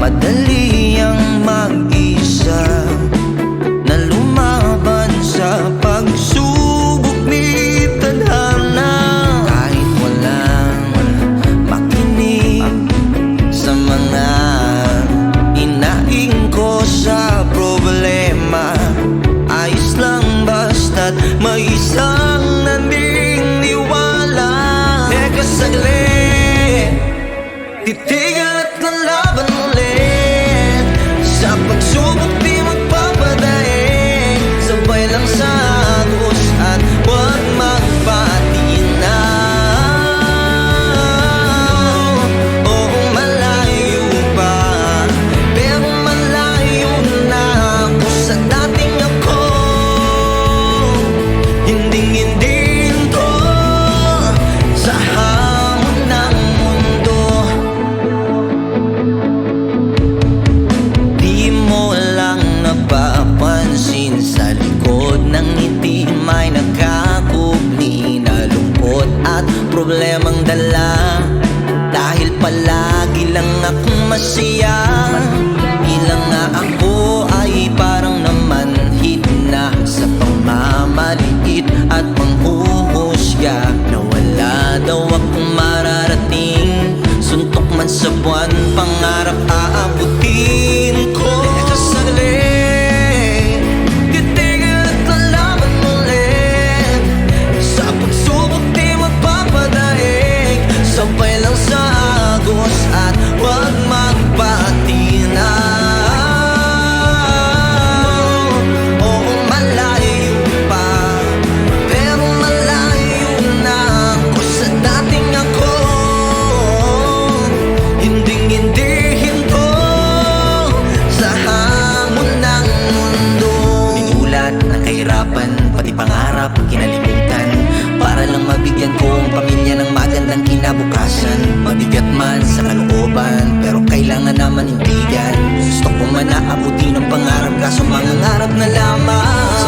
Madali basta't may isang naniniwala Teka saglit Titigil at lalaban ulit napapansin Sa likod ng ngiti? May nakakubli na lungkot At problemang dala. Dahil palagi lang akong masaya. Ilang nga ako Pati pangarap kinalimutan. Para lang mabigyan ko ang pamilya ng magandang kinabukasan. Mabigat man sa kalooban Pero kailangan naman imbigan Gusto ko man naabuti ng pangarap Kaso mga ngarap na lamang